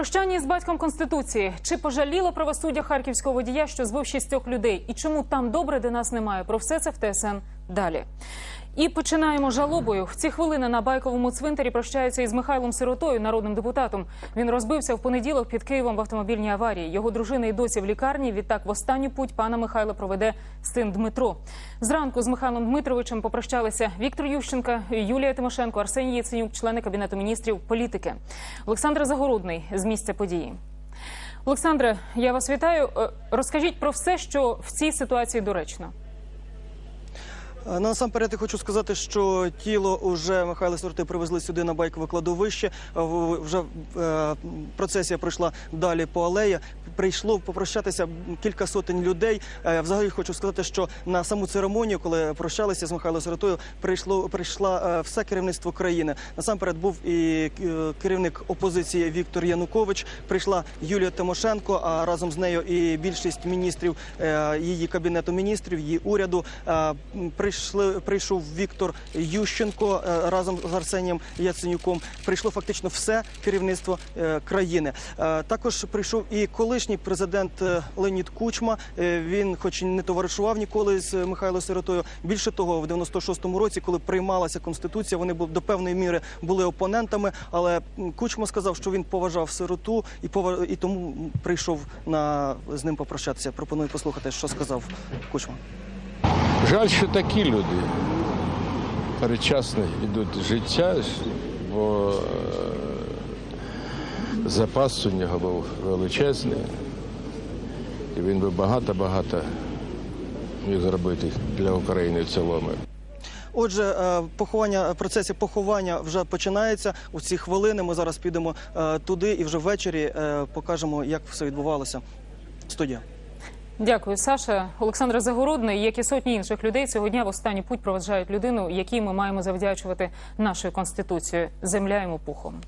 Прощання з батьком конституції. Чи пожаліло правосуддя харківського водія, що збив шістьох людей? І чому там добре, де нас немає? Про все це в ТСН далі. І починаємо жалобою. В ці хвилини на байковому цвинтарі прощаються із Михайлом Сиротою, народним депутатом. Він розбився в понеділок під Києвом в автомобільній аварії. Його дружина і досі в лікарні. Відтак, в останню путь пана Михайла проведе син Дмитро. Зранку з Михайлом Дмитровичем попрощалися Віктор Ющенка, Юлія Тимошенко, Арсеній Яценюк, члени кабінету міністрів політики. Олександр Загородний з місця події. Олександре, я вас вітаю. Е, Розкажіть про все, що в цій ситуації доречно. Е, Насамперед я хочу сказати, що тіло уже Михайла Сороти привезли сюди на байкове кладовище. Е, Вже е, процесія пройшла далі по алеї. Прийшло попрощатися кілька сотень людей. Взагалі хочу сказати, що на саму церемонію, коли прощалися з Михайлом Сиротою, прийшло прийшла все керівництво країни. Насамперед був і керівник опозиції Віктор Янукович. Прийшла Юлія Тимошенко, а разом з нею і більшість міністрів її кабінету міністрів, її уряду. Е, м, Прийшли прийшов Віктор Ющенко е, разом з Арсенієм Яценюком. Прийшло фактично все керівництво е, країни. Е, Також прийшов і колишній президент Леонід Кучма. Він, хоч і не товаришував ніколи з Михайлом Сиротою. Більше того, в 96-му році, коли приймалася конституція, вони до певної міри були опонентами. Але Кучма сказав, що він поважав сироту і і тому прийшов на з ним попрощатися. Пропоную послухати, що сказав Кучма. Жаль, що такі люди передчасно йдуть життя, бо е, запас у нього був величезний. І він би багато-багато міг зробити для України в цілому. Отже, е, поховання процесі поховання вже починається у ці хвилини. Ми зараз підемо е, туди і вже ввечері покажемо, як все відбувалося. Студія. Дякую, Саша. Олександр Загородний, як і сотні інших людей, цього дня в останній путь проведжають людину, якій ми маємо завдячувати нашою конституцією. Земля йому пухом.